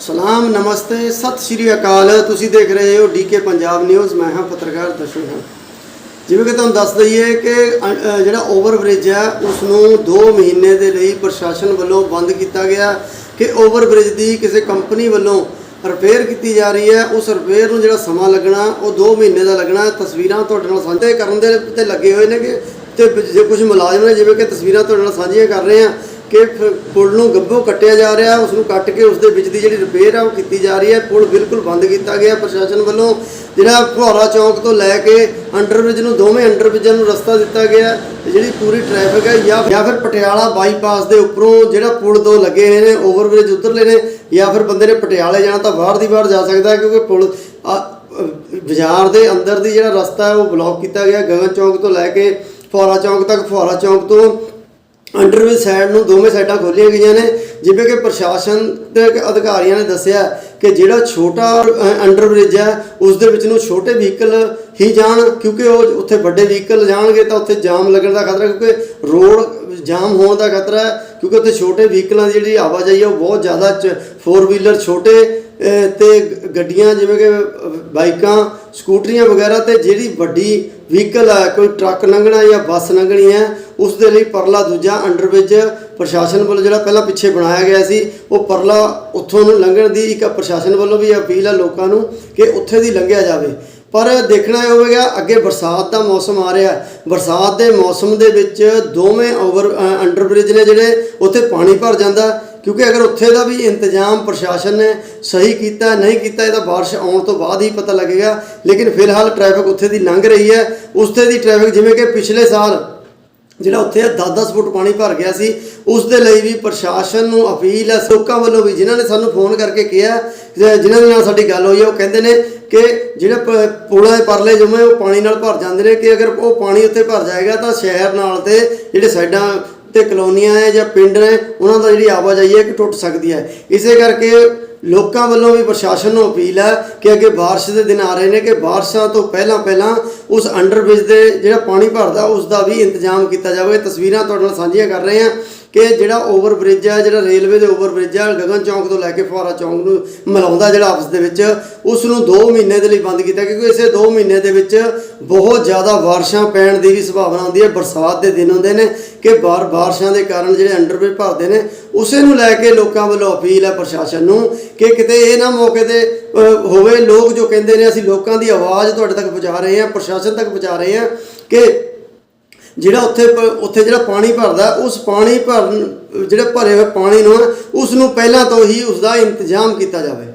ਸਲਾਮ, ਨਮਸਤੇ, ਸਤਿ ਸ਼੍ਰੀ ਅਕਾਲ। ਤੁਸੀਂ ਦੇਖ ਰਹੇ ਹੋ ਡੀਕੇ ਪੰਜਾਬ ਨਿਊਜ਼। ਮੈਂ ਹਾਂ ਪੱਤਰਕਾਰ ਦਰਸ਼ਨ ਹਾਂ। ਜਿਵੇਂ ਕਿ ਤੁਹਾਨੂੰ ਦੱਸ ਦਈਏ ਕਿ, ਅ- ਜਿਹੜਾ ਓਵਰਬ੍ਰਿਜ ਹੈ ਉਸ ਨੂੰ 2 ਮਹੀਨੇ ਦੇ ਲਈ ਪ੍ਰਸ਼ਾਸਨ ਵੱਲੋਂ ਬੰਦ ਕੀਤਾ ਗਿਆ ਕਿ ਓਵਰਬ੍ਰਿਜ ਦੀ ਕਿਸੇ ਕੰਪਨੀ ਵੱਲੋਂ ਰਿਪੇਅਰ ਕੀਤੀ ਜਾ ਰਹੀ ਹੈ। ਉਸ ਰਿਪੇਅਰ ਨੂੰ ਜਿਹੜਾ ਸਮਾਂ ਲੱਗਣਾ, ਉਹ 2 ਮਹੀਨੇ ਦਾ ਲੱਗਣਾ। ਤਸਵੀਰਾਂ ਤੁਹਾਡੇ ਨਾਲ ਸਾਂਝੇ ਕਰਨ ਦੇ ਤੇ ਲੱਗੇ ਹੋਏ ਨੇ ਕਿ ਤੇ ਜੇ ਕੁਝ ਮੁਲਾਜ਼ਮ ਨੇ, ਜਿਵੇਂ ਕਿ ਤਸਵੀਰਾਂ ਤੁਹਾਡੇ ਨਾਲ ਸਾਂਝੀਆਂ ਕਰ ਰਹੇ ਆ ਕਿ ਫਿਰ ਪੁਲ ਨੂੰ ਗੱਭੋ ਕੱਟਿਆ ਜਾ ਰਿਹਾ ਉਸ ਨੂੰ ਕੱਟ ਕੇ ਉਸ ਦੇ ਵਿੱਚ ਦੀ ਜਿਹੜੀ ਰਿਪੇਅਰ ਆ ਉਹ ਕੀਤੀ ਜਾ ਰਹੀ ਹੈ। ਪੁਲ ਬਿਲਕੁਲ ਬੰਦ ਕੀਤਾ ਗਿਆ ਪ੍ਰਸ਼ਾਸਨ ਵੱਲੋਂ। ਜਿਹੜਾ ਫੁਹਾਰਾ ਚੌਂਕ ਤੋਂ ਲੈ ਕੇ ਅੰਡਰਬ੍ਰਿਜ ਨੂੰ ਦੋਵੇਂ ਅੰਡਰਬ੍ਰਿਜਾਂ ਨੂੰ ਰਸਤਾ ਦਿੱਤਾ ਗਿਆ। ਜਿਹੜੀ ਪੂਰੀ ਟ੍ਰੈਫਿਕ ਹੈ ਜਾਂ ਜਾਂ ਫਿਰ ਪਟਿਆਲਾ ਬਾਈਪਾਸ ਦੇ ਉੱਪਰੋਂ ਜਿਹੜਾ ਪੁਲ ਦੋ ਲੱਗੇ ਹੋਏ ਨੇ ਓਵਰਬ੍ਰਿਜ ਉਤਰਲੇ ਨੇ ਜਾਂ ਫਿਰ ਬੰਦੇ ਨੇ ਪਟਿਆਲੇ ਜਾਣਾ ਤਾਂ ਬਾਹਰ ਦੀ ਬਾਹਰ ਜਾ ਸਕਦਾ ਕਿਉਂਕਿ ਪੁਲ ਆ, ਬਾਜ਼ਾਰ ਦੇ ਅੰਦਰ ਦੀ ਜਿਹੜਾ ਰਸਤਾ ਹੈ ਉਹ ਬਲੌਕ ਕੀਤਾ ਗਿਆ। ਗਗਨ ਚੌਂਕ ਤੋਂ ਲੈ ਕੇ ਫੁਹਾਰਾ ਚੌਂਕ ਤੱਕ ਫੁਹਾਰਾ ਚੌਂਕ ਤੋਂ ਅੰਡਰਵੇ ਸਾਈਡ ਨੂੰ ਦੋਵੇਂ ਸਾਈਡਾਂ ਖੋਲੀਆਂ ਗਈਆਂ ਨੇ, ਜਿਵੇਂ ਕਿ ਪ੍ਰਸ਼ਾਸਨ ਦੇ ਅਧਿਕਾਰੀਆਂ ਨੇ ਦੱਸਿਆ ਕਿ ਜਿਹੜਾ ਛੋਟਾ ਅੰਡਰਬ੍ਰਿਜ ਹੈ ਉਸ ਦੇ ਵਿੱਚ ਨੂੰ ਛੋਟੇ ਵਹੀਕਲ ਹੀ ਜਾਣ, ਕਿਉਂਕਿ ਉਹ ਉੱਥੇ ਵੱਡੇ ਵਹੀਕਲ ਜਾਣਗੇ ਤਾਂ ਉੱਥੇ ਜਾਮ ਲੱਗਣ ਦਾ ਖਤਰਾ, ਕਿਉਂਕਿ ਰੋਡ ਜਾਮ ਹੋਣ ਦਾ ਖਤਰਾ ਹੈ, ਕਿਉਂਕਿ ਉੱਥੇ ਛੋਟੇ ਵਹੀਕਲਾਂ ਦੀ ਜਿਹੜੀ ਆਵਾਜਾਈ ਹੈ, ਉਹ ਬਹੁਤ ਜ਼ਿਆਦਾ 4 ਵੀਲਰ ਛੋਟੇ ਤੇ ਗੱਡੀਆਂ ਜਿਵੇਂ ਕਿ ਬਾਈਕਾਂ, ਸਕੂਟਰੀਆਂ ਵਗੈਰਾ ਤੇ ਜਿਹੜੀ ਵੱਡੀ ਵਹੀਕਲ ਹੈ ਕੋਈ ਟਰੱਕ ਲੰਘਣਾ ਜਾਂ ਬੱਸ ਲੰਘਣੀ ਹੈ, ਉਸ ਦੇ ਲਈ ਪਰਲਾ ਦੂਜਾ ਅੰਡਰਬ੍ਰਿਜ ਪ੍ਰਸ਼ਾਸਨ ਵੱਲੋਂ ਜਿਹੜਾ ਪਹਿਲਾਂ ਪਿੱਛੇ ਬਣਾਇਆ ਗਿਆ ਸੀ, ਉਹ ਪਰਲਾ ਉੱਥੋਂ ਨੂੰ ਲੰਘਣ ਦੀ ਇੱਕ ਪ੍ਰਸ਼ਾਸਨ ਵੱਲੋਂ ਵੀ ਅਪੀਲ ਆ ਲੋਕਾਂ ਨੂੰ ਕਿ ਉੱਥੇ ਦੀ ਲੰਘਿਆ ਜਾਵੇ। ਪਰ ਦੇਖਣਾ ਇਹ ਹੋਵੇਗਾ, ਅੱਗੇ ਬਰਸਾਤ ਦਾ ਮੌਸਮ ਆ ਰਿਹਾ ਬਰਸਾਤ ਦੇ ਮੌਸਮ ਦੇ ਵਿੱਚ ਦੋਵੇਂ ਓਵਰ ਅੰਡਰਬ੍ਰਿਜ ਨੇ ਜਿਹੜੇ, ਉੱਥੇ ਪਾਣੀ ਭਰ ਜਾਂਦਾ। ਕਿਉਂਕਿ ਅਗਰ ਉੱਥੇ ਦਾ ਵੀ ਇੰਤਜ਼ਾਮ ਪ੍ਰਸ਼ਾਸਨ ਨੇ ਸਹੀ ਕੀਤਾ, ਨਹੀਂ ਕੀਤਾ, ਇਹਦਾ ਬਾਰਿਸ਼ ਆਉਣ ਤੋਂ ਬਾਅਦ ਹੀ ਪਤਾ ਲੱਗੇਗਾ। ਲੇਕਿਨ ਫਿਲਹਾਲ ਟ੍ਰੈਫਿਕ ਉੱਥੇ ਦੀ ਲੰਘ ਰਹੀ ਹੈ। ਉੱਥੇ ਦੀ ਟ੍ਰੈਫਿਕ ਜਿਵੇਂ ਕਿ ਪਿਛਲੇ ਸਾਲ ਜਿਹੜਾ ਉੱਥੇ 10-10 ਫੁੱਟ ਪਾਣੀ ਭਰ ਗਿਆ ਸੀ, ਉਸ ਦੇ ਲਈ ਵੀ ਪ੍ਰਸ਼ਾਸਨ ਨੂੰ ਅਪੀਲ ਹੈ, ਲੋਕਾਂ ਵੱਲੋਂ ਵੀ ਜਿਨ੍ਹਾਂ ਨੇ ਸਾਨੂੰ ਫੋਨ ਕਰਕੇ ਕਿਹਾ ਜੇ ਜਿਨ੍ਹਾਂ ਦੇ ਨਾਲ ਸਾਡੀ ਗੱਲ ਹੋਈ ਹੈ, ਉਹ ਕਹਿੰਦੇ ਨੇ ਕਿ ਜਿਹੜਾ ਪ- ਪੁਲਾਂ ਦੇ ਪਰਲੇ ਜਮੇ, ਉਹ ਪਾਣੀ ਨਾਲ ਭਰ ਜਾਂਦੇ ਨੇ ਕਿ ਅਗਰ ਉਹ ਪਾਣੀ ਉੱਥੇ ਭਰ ਜਾਏਗਾ ਤਾਂ ਸ਼ਹਿਰ ਨਾਲ ਤੇ ਜਿਹੜੇ ਸਾਈਡਾਂ ਤੇ ਕਲੋਨੀਆਂ ਹੈ ਜਾਂ ਪਿੰਡ ਨੇ, ਉਹਨਾਂ ਦਾ ਜਿਹੜੀ ਆਵਾਜਾਈ ਹੈ ਕਿ ਟੁੱਟ ਸਕਦੀ ਹੈ। ਇਸੇ ਕਰਕੇ ਲੋਕਾਂ ਵੱਲੋਂ ਵੀ ਪ੍ਰਸ਼ਾਸਨ ਨੂੰ ਅਪੀਲ ਹੈ ਕਿ ਅੱਗੇ ਬਾਰਿਸ਼ ਦੇ ਦਿਨ ਆ ਰਹੇ ਨੇ, ਕਿ ਬਾਰਿਸ਼ਾਂ ਤੋਂ ਪਹਿਲਾਂ ਪਹਿਲਾਂ ਉਸ ਅੰਡਰਬ੍ਰਿਜ ਦੇ ਜਿਹੜਾ ਪਾਣੀ ਭਰਦਾ, ਉਸ ਦਾ ਵੀ ਇੰਤਜ਼ਾਮ ਕੀਤਾ ਜਾਵੇ। ਤਸਵੀਰਾਂ ਤੁਹਾਡੇ ਨਾਲ ਸਾਂਝੀਆਂ ਕਰ ਰਹੇ ਹਾਂ। ਕਿ ਜਿਹੜਾ ਓਵਰ ਬ੍ਰਿਜ ਹੈ ਜਿਹੜਾ ਰੇਲਵੇ ਦੇ ਓਵਰ ਬ੍ਰਿਜ ਹੈ ਗਗਨ ਚੌਂਕ ਤੋਂ ਲੈ ਕੇ ਫੁਆਰਾ ਚੌਂਕ ਨੂੰ ਮਿਲਾਉਂਦਾ ਜਿਹੜਾ ਆਪਸ ਦੇ ਵਿੱਚ ਉਸ ਨੂੰ 2 ਮਹੀਨੇ ਦੇ ਲਈ ਬੰਦ ਕੀਤਾ, ਕਿਉਂਕਿ ਇਸੇ 2 ਮਹੀਨੇ ਦੇ ਵਿੱਚ ਬਹੁਤ ਜ਼ਿਆਦਾ ਬਾਰਿਸ਼ਾਂ ਪੈਣ ਦੀ ਵੀ ਸੰਭਾਵਨਾ ਹੁੰਦੀ ਹੈ, ਬਰਸਾਤ ਦੇ ਦਿਨ ਹੁੰਦੇ ਨੇ ਕਿ ਬਾਰ ਬਾਰਿਸ਼ਾਂ ਦੇ ਕਾਰਨ ਜਿਹੜੇ ਅੰਡਰਬ੍ਰਿਜ ਭਰਦੇ ਨੇ, ਉਸੇ ਨੂੰ ਲੈ ਕੇ ਲੋਕਾਂ ਵੱਲੋਂ ਅਪੀਲ ਹੈ ਪ੍ਰਸ਼ਾਸਨ ਨੂੰ ਕਿ ਕਿਤੇ ਇਹ ਨਾ ਮੌਕੇ ਤੇ ਹੋਵੇ, ਲੋਕ ਜੋ ਕਹਿੰਦੇ ਨੇ, ਅਸੀਂ ਲੋਕਾਂ ਦੀ ਆਵਾਜ਼ ਤੁਹਾਡੇ ਤੱਕ ਪਹੁੰਚਾ ਰਹੇ ਹਾਂ, ਪ੍ਰਸ਼ਾਸਨ ਤੱਕ ਪਹੁੰਚਾ ਰਹੇ ਹਾਂ ਕਿ ਜਿਹੜਾ ਉੱਥੇ ਪ- ਉੱਥੇ ਜਿਹੜਾ ਪਾਣੀ ਭਰਦਾ, ਉਸ ਪਾਣੀ ਭਰਨ, ਜਿਹੜੇ ਭਰੇ ਹੋਏ ਪਾਣੀ ਨੂੰ ਉਸ ਨੂੰ ਪਹਿਲਾਂ ਤੋਂ ਹੀ ਉਸ ਦਾ ਇੰਤਜ਼ਾਮ ਕੀਤਾ ਜਾਵੇ।